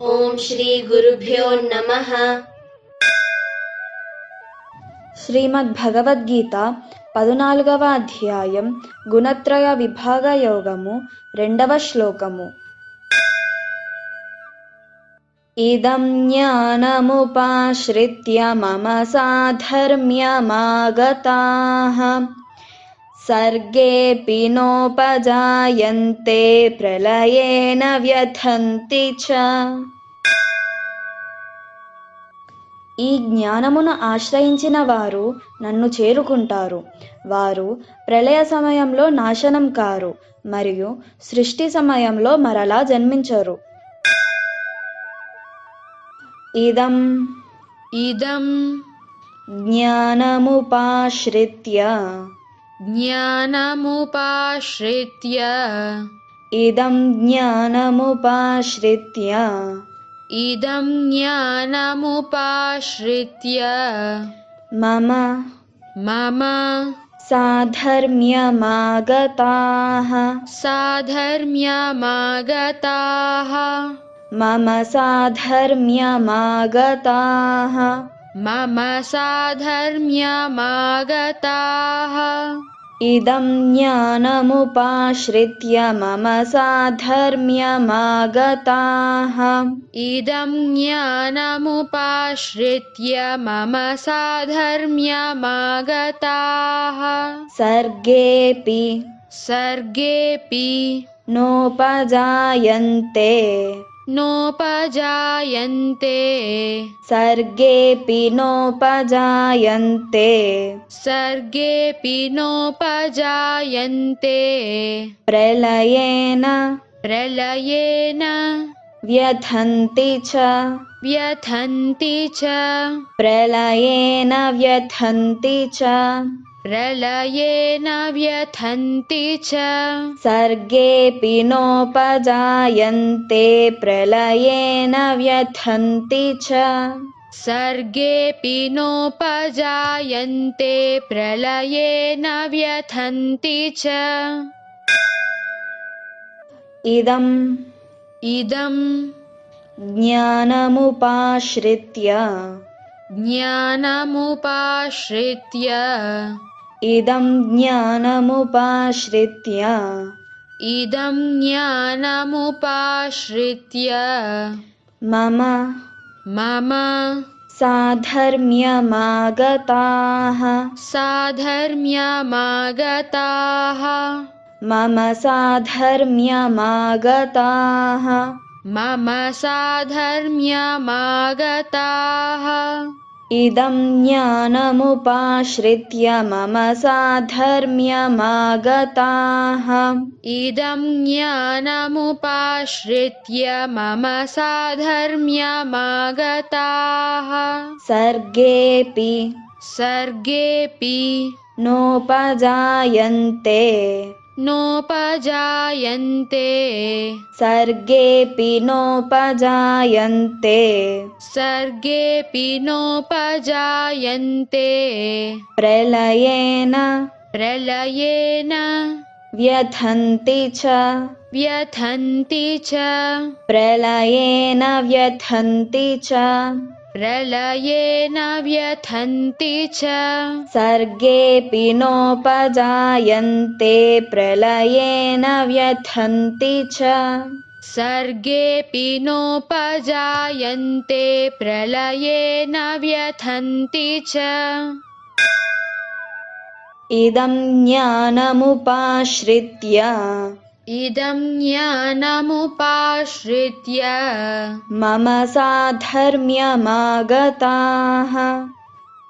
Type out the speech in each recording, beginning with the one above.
ఓం శ్రీ గురుభ్యో నమః శ్రీమద్భగవద్గీత పదునాలుగవ అధ్యాయం గుణత్రయ విభాగ యోగము రెండవ శ్లోకము ఇదం జ్ఞానముపాశ్రిత్య మమ సాధర్మ్యమాగతాః సర్గే పినోపజాయంతే ప్రళయేన వ్యథంతి చ ఈ జ్ఞానమును ఆశ్రయించిన వారు నన్ను చేరుకుంటారు. వారు ప్రళయ సమయంలో నాశనం కారు మరియు సృష్టి సమయంలో మరలా జన్మించరు. ఇదం. ఇదం. జ్ఞానముపాశ్రిత్య. ज्ञानमुपाश्रित्य। इदं ज्ञानमुपाश्रित्य। इदं ज्ञानमुपाश्रित्य। मम मम साधर्म्यमागताः। साधर्म्यमागताः। मम साधर्म्यमागताः। मम साधर्म्यमागताः। इदं ज्ञानमुपाश्रित्य मम साधर्म्यमागताः। इदं ज्ञानमुपाश्रित्य मम साधर्म्यमागताः। सर्गेऽपि सर्गेऽपि नोपजायन्ते। नोपजायन्ते। सर्गेऽपि नोपजायन्ते। सर्गेऽपि नोपजायन्ते। प्रलयेन प्रलयेन व्यथन्ति च। व्यथन्ति च। प्रलयेन व्यथन्ति च। प्रलये न व्यथन्ति च। सर्गेऽपि नोपजायन्ते प्रलये न व्यथन्ति च। सर्गेऽपि नोपजायन्ते प्रलये न व्यथन्ति च। इदम् इदम् ज्ञानमुपाश्रित्य। ज्ञानमुपाश्रित्य। इदं ज्ञानमुपाश्रित्य। इदं ज्ञानमुपाश्रित्य। मम मम साधर्म्यमागताः। साधर्म्यमागताः। मम साधर्म्यमागताः। मम साधर्म्यमागताः। इदं ज्ञानमुपाश्रित्य मम साधर्म्यमागताः। इदं ज्ञानमुपाश्रित्य मम साधर्म्यमागताः। सर्गेऽपि सर्गेऽपि नोपजायन्ते। नोपजायन्ते। सर्गेऽपि नोपजायन्ते। सर्गेऽपि नोपजायन्ते। प्रलयेन प्रलयेन व्यथन्ति च। व्यथन्ति च। प्रलयेन व्यथन्ति च। प्रलये न व्यथन्ति च। सर्गेऽपि नोपजायन्ते प्रलये न व्यथन्ति च। सर्गेऽपि नोपजायन्ते प्रलये न व्यथन्ति च। इदं ज्ञानमुपाश्रित्य इदं ज्ञानमुपाश्रित्य मम साधर्म्यमागताः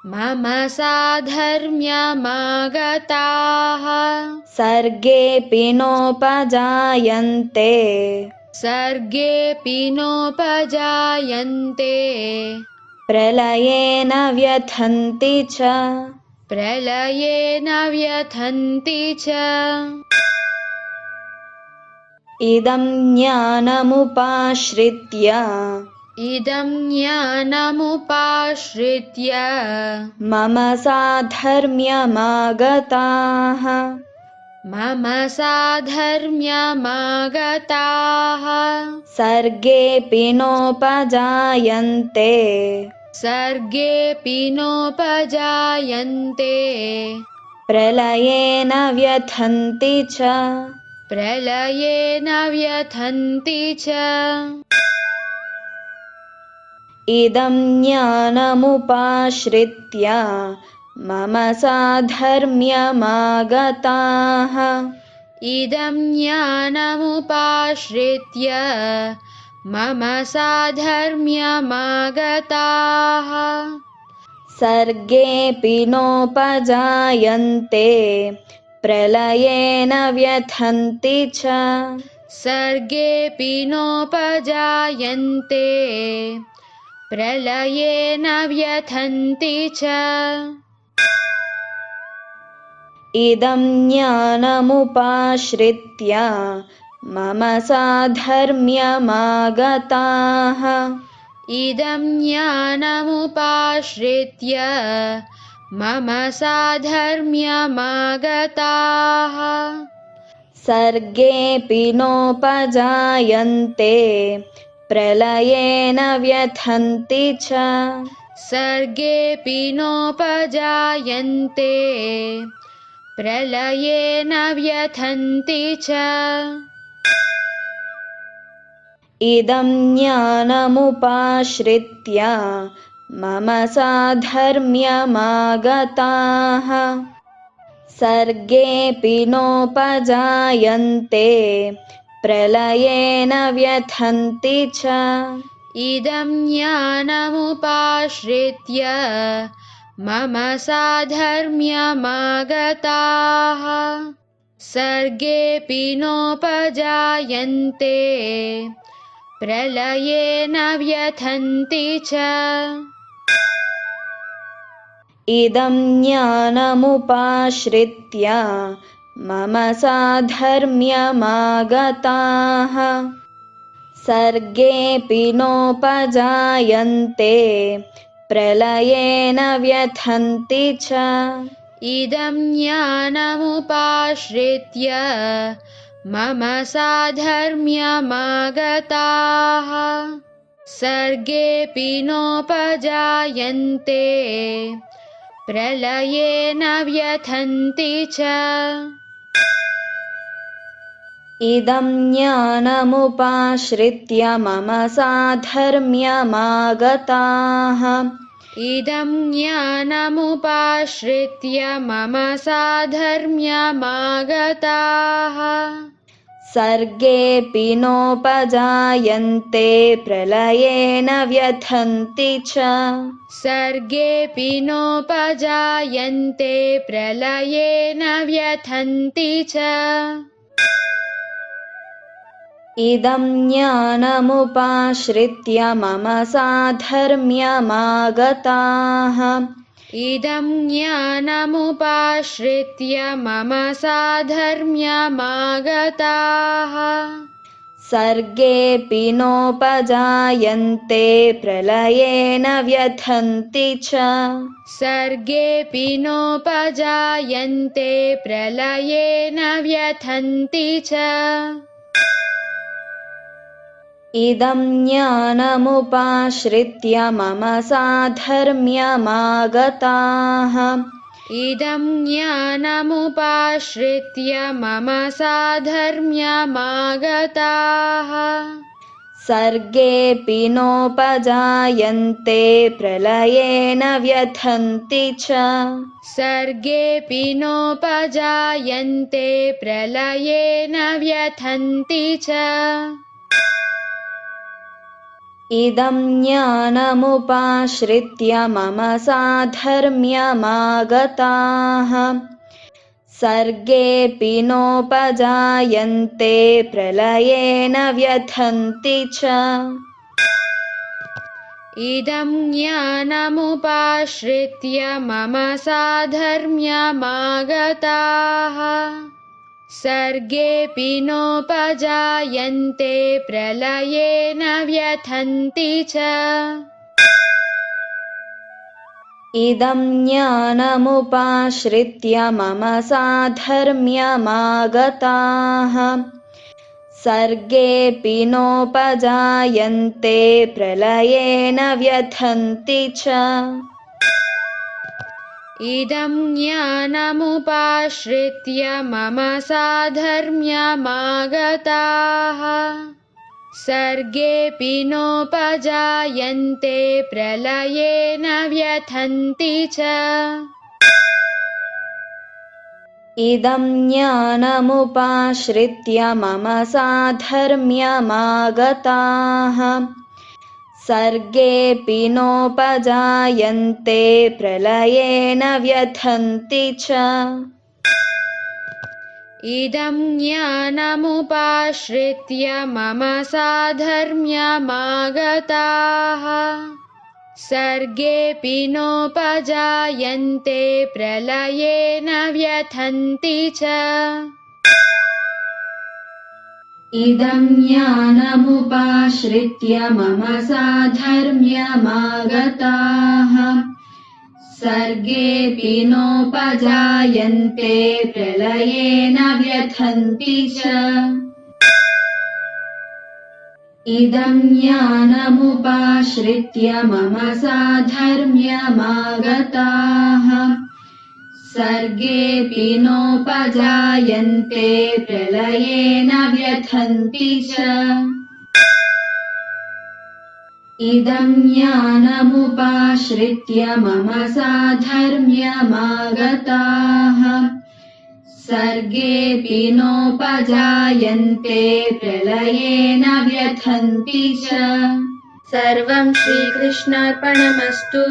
मम साधर्म्यमागताः सर्गेऽपि नोपजायन्ते। सर्गेऽपि नोपजायन्ते। प्रलयेन व्यथन्ति च। प्रलयेन व्यथन्ति च। इदं ज्ञानमुपाश्रित्य। इदं ज्ञानमुपाश्रित्य। मम साधर्म्यमागताः। मम साधर्म्यमागताः। सर्गेऽपि नोपजायन्ते। सर्गेऽपि नोपजायन्ते। प्रलयेन व्यथन्ति च। प्रलये न व्यथन्ति च। इदं ज्ञानमुपाश्रित्य मम साधर्म्यमागताः। इदं ज्ञानमुपाश्रित्य मम साधर्म्यमागताः। सर्गेऽपि नोपजायन्ते प्रलये न व्यथन्ति च। सर्गेऽपि नोपजायन्ते। प्रलये न व्यथन्ति च। इदं ज्ञानमुपाश्रित्य मम साधर्म्यमागताः। इदं ज्ञानमुपाश्रित्य मम साधर्म्यमागताः। सर्गेऽपि नोपजायन्ते प्रलये न व्यथन्ति च। सर्गेऽपि नोपजायन्ते प्रलये न व्यथन्ति च। इदं ज्ञानमुपाश्रित्य मम साधर्म्यमागताः। सर्गेऽपि नोपजायन्ते प्रलये न व्यथन्ति च। इदं ज्ञानमुपाश्रित्य मम साधर्म्यमागताः। सर्गेऽपि नोपजायन्ते प्रलये न व्यथन्ति च इदं ज्ञानमुपाश्रित्य मम साधर्म्यमागताः। सर्गेऽपि नोपजायन्ते प्रलये न व्यथन्ति च। इदं ज्ञानमुपाश्रित्य मम साधर्म्यमागताः सर्गेऽपि नोपजायन्ते। प्रलये न व्यथन्ति च। इदं ज्ञानमुपाश्रित्य मम साधर्म्यमागताः। इदं ज्ञानमुपाश्रित्य मम साधर्म्यमागताः सर्गेऽपि नोपजायन्ते प्रलये न व्यथन्ति च। सर्गेऽपि नोपजायन्ते प्रलये न व्यथन्ति च। इदं ज्ञानमुपाश्रित्य मम साधर्म्यमागताः इदं ज्ञानमुपाश्रित्य मम साधर्म्यमागताः। सर्गेऽपि नोपजायन्ते प्रलये न व्यथन्ति च। सर्गेऽपि नोपजायन्ते प्रलये न व्यथन्ति च इदं ज्ञानमुपाश्रित्य मम साधर्म्यमागताः। इदं ज्ञानमुपाश्रित्य मम साधर्म्यमागताः। सर्गेऽपि नोपजायन्ते प्रलये न व्यथन्ति च। सर्गेऽपि नोपजायन्ते प्रलये न व्यथन्ति च इदं ज्ञानमुपाश्रित्य मम साधर्म्यमागताः। सर्गेऽपि नोपजायन्ते प्रलये न व्यथन्ति च। इदं ज्ञानमुपाश्रित्य मम साधर्म्यमागताः नोपजायन्ते प्रलये न व्यथन्ति च। इदं ज्ञानमुपाश्रित्य मम साधर्म्यमागताः। सर्गेऽपि नोपजायन्ते प्रलये न व्यथन्ति च इदं ज्ञानमुपाश्रित्य मम साधर्म्यमागताः। सर्गेऽपि नोपजायन्ते प्रलये न व्यथन्ति च। इदं ज्ञानमुपाश्रित्य मम साधर्म्यमागताः सर्गेऽपि नोपजायन्ते प्रलयेन व्यथन्ति च। इदं ज्ञानमुपाश्रित्य मम साधर्म्यमागताः। सर्गेऽपि नोपजायन्ते प्रलयेन व्यथन्ति च इदं ज्ञानमुपाश्रित्य मम साधर्म्यमागताः। सर्गेऽपि नोपजायन्ते प्रलयेन व्यथन्ति च। इदं ज्ञानमुपाश्रित्य मम साधर्म्यमागताः सर्गेऽपि नोपजायन्ते प्रलयेन व्यथन्ति च। इदं ज्ञानमुपाश्रित्य मम साधर्म्यमागताः। सर्गेऽपि नोपजायन्ते प्रलयेन व्यथन्ति च। सर्वं श्रीकृष्णार्पणमस्तु